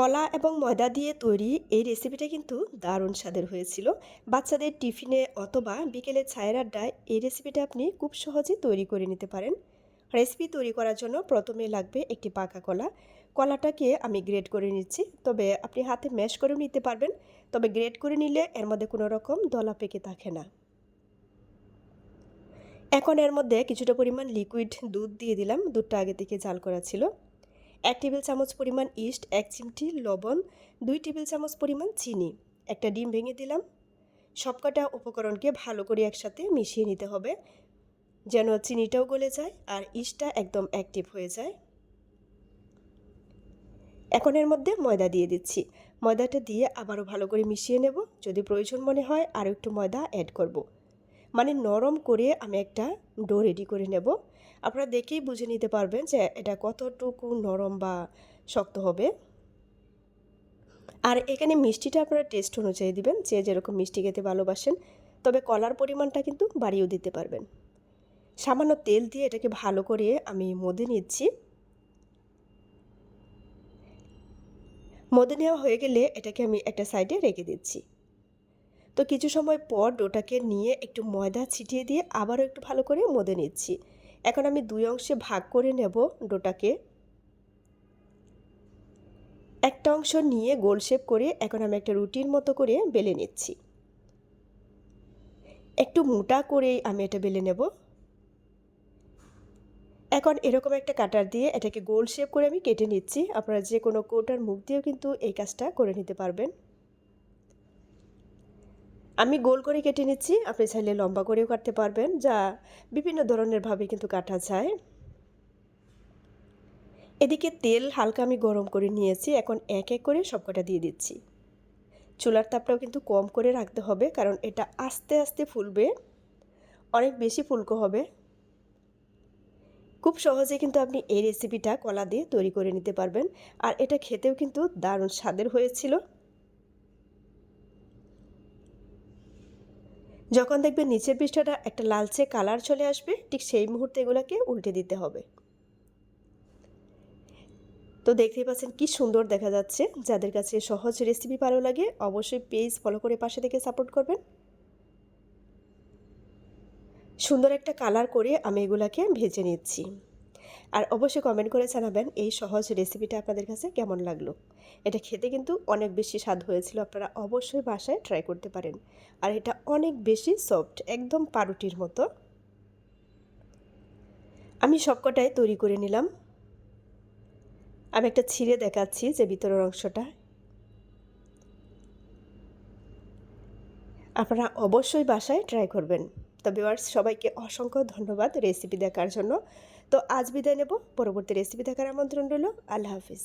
কলা এবং ময়দা দিয়ে তৈরি এই রেসিপিটা কিন্তু দারুণ স্বাদের হয়েছিল। বাচ্চাদের টিফিনে অথবা বিকেলে ছায়ের আড্ডায় এই রেসিপিটা আপনি খুব সহজে তৈরি করে নিতে পারেন। রেসিপি তৈরি করার জন্য প্রথমে লাগবে একটি পাকা কলা। কলাটাকে আমি গ্রেড করে নিচ্ছি, তবে আপনি হাতে ম্যাশ করেও নিতে পারবেন, তবে গ্রেড করে নিলে এর মধ্যে কোনো রকম দলা পেকে থাকে না। এখন এর মধ্যে কিছুটা পরিমাণ লিকুইড দুধ দিয়ে দিলাম, দুধটা আগে থেকে জাল করা ছিল। এক টেবিল চামচ পরিমাণ ইস্ট, এক চিমটি লবণ, দুই টেবিল চামচ পরিমাণ চিনি, একটা ডিম ভেঙে দিলাম। সবকটা উপকরণকে ভালো করে একসাথে মিশিয়ে নিতে হবে, যেন চিনিটাও গলে যায় আর ইস্টটা একদম অ্যাক্টিভ হয়ে যায়। এখন এর মধ্যে ময়দা দিয়ে দিচ্ছি। ময়দাটা দিয়ে আবারও ভালো করে মিশিয়ে নেব। যদি প্রয়োজন মনে হয় আরও একটু ময়দা অ্যাড করব। মানে নরম করে আমি একটা ডো রেডি করে নেব। আপনারা দেখেই বুঝে নিতে পারবেন যে এটা কতটুকু নরম বা শক্ত হবে। আর এখানে মিষ্টিটা আপনারা টেস্ট অনুযায়ী দিবেন, যে যেরকম মিষ্টি খেতে ভালোবাসেন, তবে কলার পরিমাণটা কিন্তু বাড়িয়েও দিতে পারবেন। সামান্য তেল দিয়ে এটাকে ভালো করে আমি মদে নিচ্ছি। মদে নেওয়া হয়ে গেলে এটাকে আমি একটা সাইডে রেখে দিচ্ছি। তো কিছু সময় পর ডোটাকে নিয়ে একটু ময়দা ছিটিয়ে দিয়ে আবারও একটু ভালো করে মদে নিচ্ছি। এখন আমি দুই অংশে ভাগ করে নেব ডোটাকে। একটা অংশ নিয়ে গোল শেপ করে এখন আমি একটা রুটির মতো করে বেলে নিচ্ছি। একটু মোটা করেই আমি এটা বেলে নেব। এখন এরকম একটা কাটার দিয়ে এটাকে গোল শেপ করে আমি কেটে নিচ্ছি। আপনারা যে কোনো কোটার মুখ দিয়েও কিন্তু এই কাজটা করে নিতে পারবেন। আমি গোল করে কেটে নিচ্ছি। আপনি চাইলে লম্বা করেও কাটতে পারবেন, যা বিভিন্ন ধরনের ভাবে কিন্তু কাটা যায়। এদিকে তেল হালকা আমি গরম করে নিয়েছি, এখন এক এক করে সবকটা দিয়ে দিচ্ছি। চুলার তাপটাও কিন্তু কম করে রাখতে হবে, কারণ এটা আস্তে আস্তে ফুলবে, অনেক বেশি ফুলকো হবে। খুব সহজে কিন্তু আপনি এই রেসিপিটা কলা দিয়ে তৈরি করে নিতে পারবেন, আর এটা খেতেও কিন্তু দারুণ স্বাদের হয়েছিল। যখন দেখবেন নিচের পৃষ্ঠাটা একটা লালচে কালার চলে আসবে, ঠিক সেই মুহূর্তে এগুলোকে উল্টে দিতে হবে। তো দেখতেই পাচ্ছেন কি সুন্দর দেখা যাচ্ছে। যাদের কাছে সহজ রেসিপি ভালো লাগে, অবশ্যই পেজ ফলো করে পাশে থেকে সাপোর্ট করবেন। সুন্দর একটা কালার করে আমি এগুলাকে ভেজে নিচ্ছি। আর অবশ্যই কমেন্ট করে জানাবেন এই সহজ রেসিপিটা আপনাদের কাছে কেমন লাগল। এটা খেতে কিন্তু অনেক বেশি স্বাদ হয়েছিল, আপনারা অবশ্যই বাসায় ট্রাই করতে পারেন। আর এটা অনেক বেশি সফট একদম পাউরুটির মতো। আমি সবকটাই তৈরি করে নিলাম। আমি একটা ছিঁড়ে দেখাচ্ছি যে ভিতরের অংশটা। আপনারা অবশ্যই বাসায় ট্রাই করবেন। তো ভিওয়ার্স সবাইকে অসংখ্য ধন্যবাদ রেসিপি দেখার জন্য। তো আজ বিদায় নেব, পরবর্তী রেসিপি দেখার আমন্ত্রণ রইল। আল্লাহ হাফিজ।